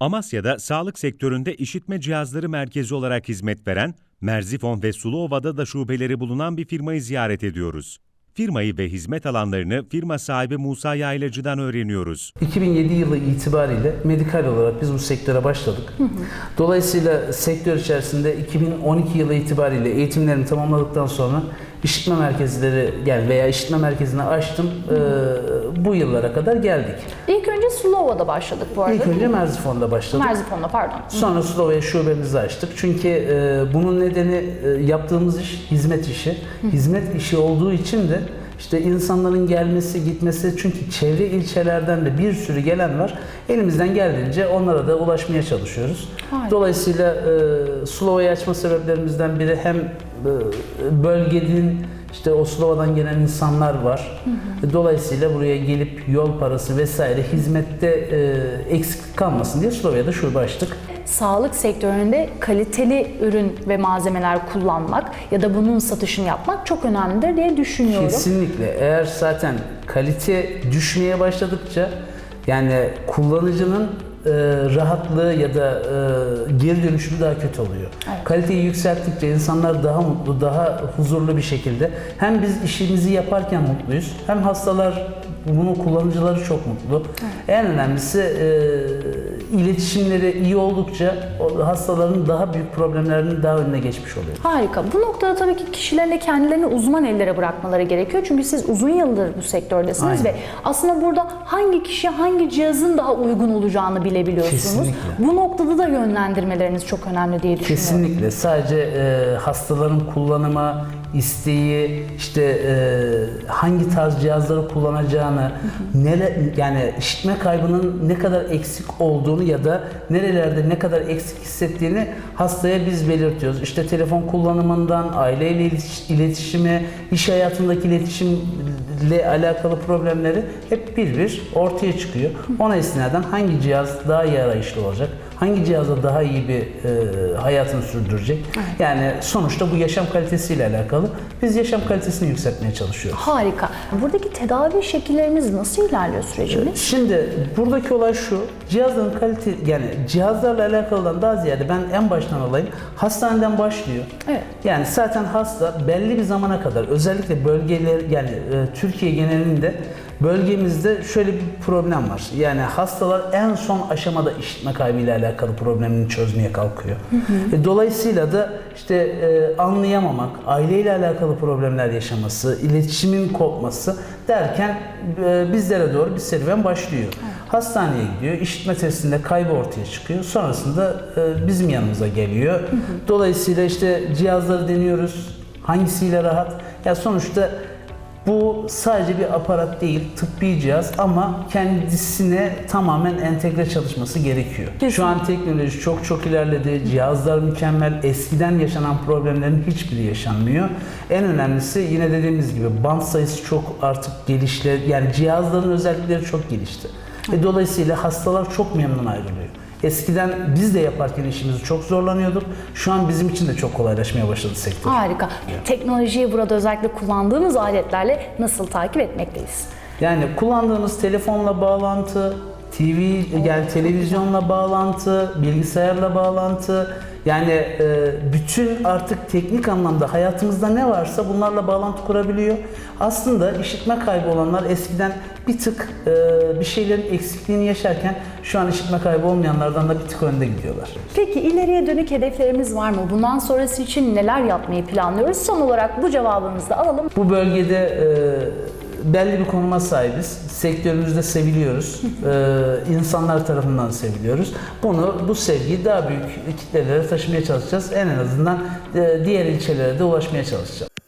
Amasya'da sağlık sektöründe işitme cihazları merkezi olarak hizmet veren, Merzifon ve Suluova'da da şubeleri bulunan bir firmayı ziyaret ediyoruz. Firmayı ve hizmet alanlarını firma sahibi Musa Yaylacı'dan öğreniyoruz. 2007 yılı itibariyle medikal olarak biz bu sektöre başladık. Dolayısıyla sektör içerisinde 2012 yılı itibariyle eğitimlerimi tamamladıktan sonra işitme merkezleri gel veya işitme merkezini açtım. Ee, bu yıllara kadar geldik. İlk önce Sulova'da başladık bu arada. İlk önce Merzifon'da başladık. Merzifon'da pardon. Sonra Slovenya şubemizi açtık. Çünkü e, bunun nedeni e, yaptığımız iş hizmet işi. Hizmet işi olduğu için de işte insanların gelmesi, gitmesi çünkü çevre ilçelerden de bir sürü gelen var. Elimizden geldiğince onlara da ulaşmaya çalışıyoruz. Harika. Dolayısıyla e, Slova'yı açma sebeplerimizden biri hem e, bölgenin işte o Slova'dan gelen insanlar var. Dolayısıyla buraya gelip yol parası vesaire hizmette e, eksik kalmasın diye Slovya'da şube açtık. Sağlık sektöründe kaliteli ürün ve malzemeler kullanmak ya da bunun satışını yapmak çok önemlidir diye düşünüyorum. Kesinlikle. Eğer zaten kalite düşmeye başladıkça yani kullanıcının e, rahatlığı ya da e, geri dönüşümü daha kötü oluyor. Evet. Kaliteyi yükselttikçe insanlar daha mutlu, daha huzurlu bir şekilde hem biz işimizi yaparken mutluyuz hem hastalar bunun kullanıcıları çok mutlu. En önemlisi e, iletişimleri iyi oldukça hastaların daha büyük problemlerinin daha önüne geçmiş oluyor. Harika. Bu noktada tabii ki kişilerin de kendilerini uzman ellere bırakmaları gerekiyor. Çünkü siz uzun yıldır bu sektördesiniz Aynen. ve aslında burada hangi kişi hangi cihazın daha uygun olacağını bilebiliyorsunuz. Kesinlikle. Bu noktada da yönlendirmeleriniz çok önemli diye düşünüyorum. Kesinlikle. Sadece e, hastaların kullanıma isteği, işte e, hangi tarz cihazları kullanacağını, nere, yani işitme kaybının ne kadar eksik olduğunu ya da nerelerde ne kadar eksik hissettiğini hastaya biz belirtiyoruz. İşte telefon kullanımından, aileyle iletiş- iletişimi, iş hayatındaki iletişimle alakalı problemleri hep bir bir ortaya çıkıyor. Ona istinaden hangi cihaz daha iyi arayışlı olacak, hangi cihazla daha iyi bir e, hayatını sürdürecek. Yani sonuçta bu yaşam kalitesiyle alakalı. Biz yaşam kalitesini yükseltmeye çalışıyoruz. Harika. Buradaki tedavi şekilleriniz nasıl ilerliyor sürecimiz? Şimdi buradaki olay şu, cihazların kalite yani cihazlarla alakalıdan daha ziyade ben en baştan alayım. Hastaneden başlıyor. Evet. Yani zaten hasta belli bir zamana kadar özellikle bölgeler yani e, Türkiye genelinde bölgemizde şöyle bir problem var. Yani hastalar en son aşamada işitme kaybıyla alakalı problemini çözmeye kalkıyor. E, dolayısıyla da işte e, anlayamamak, aileyle alakalı problemler yaşaması, iletişimin kopması derken e, bizlere doğru bir serüven başlıyor. Hastaneye gidiyor, işitme testinde kaybı ortaya çıkıyor. Sonrasında e, bizim yanımıza geliyor. Dolayısıyla işte cihazları deniyoruz. Hangisiyle rahat? Ya sonuçta bu sadece bir aparat değil, tıbbi cihaz ama kendisine tamamen entegre çalışması gerekiyor. Şu an teknoloji çok çok ilerledi, cihazlar mükemmel, eskiden yaşanan problemlerin hiçbiri yaşanmıyor. En önemlisi yine dediğimiz gibi band sayısı çok artık gelişti, yani cihazların özellikleri çok gelişti. Ve dolayısıyla hastalar çok memnun ayrılıyor. Eskiden biz de yaparken işimizi çok zorlanıyorduk. Şu an bizim için de çok kolaylaşmaya başladı sektör. Harika. Teknolojiyi burada özellikle kullandığımız aletlerle nasıl takip etmekteyiz? Yani kullandığımız telefonla bağlantı, TV yani televizyonla bağlantı, bilgisayarla bağlantı yani e, bütün artık teknik anlamda hayatımızda ne varsa bunlarla bağlantı kurabiliyor. Aslında işitme kaybı olanlar eskiden bir tık e, bir şeylerin eksikliğini yaşarken şu an işitme kaybı olmayanlardan da bir tık önde gidiyorlar. Peki ileriye dönük hedeflerimiz var mı? Bundan sonrası için neler yapmayı planlıyoruz? Son olarak bu cevabınızı da alalım. Bu bölgede e, belli bir konuma sahibiz. Sektörümüzde seviliyoruz. E, insanlar tarafından seviliyoruz. Bunu, bu sevgiyi daha büyük kitlelere taşımaya çalışacağız. En azından e, diğer ilçelere de ulaşmaya çalışacağız.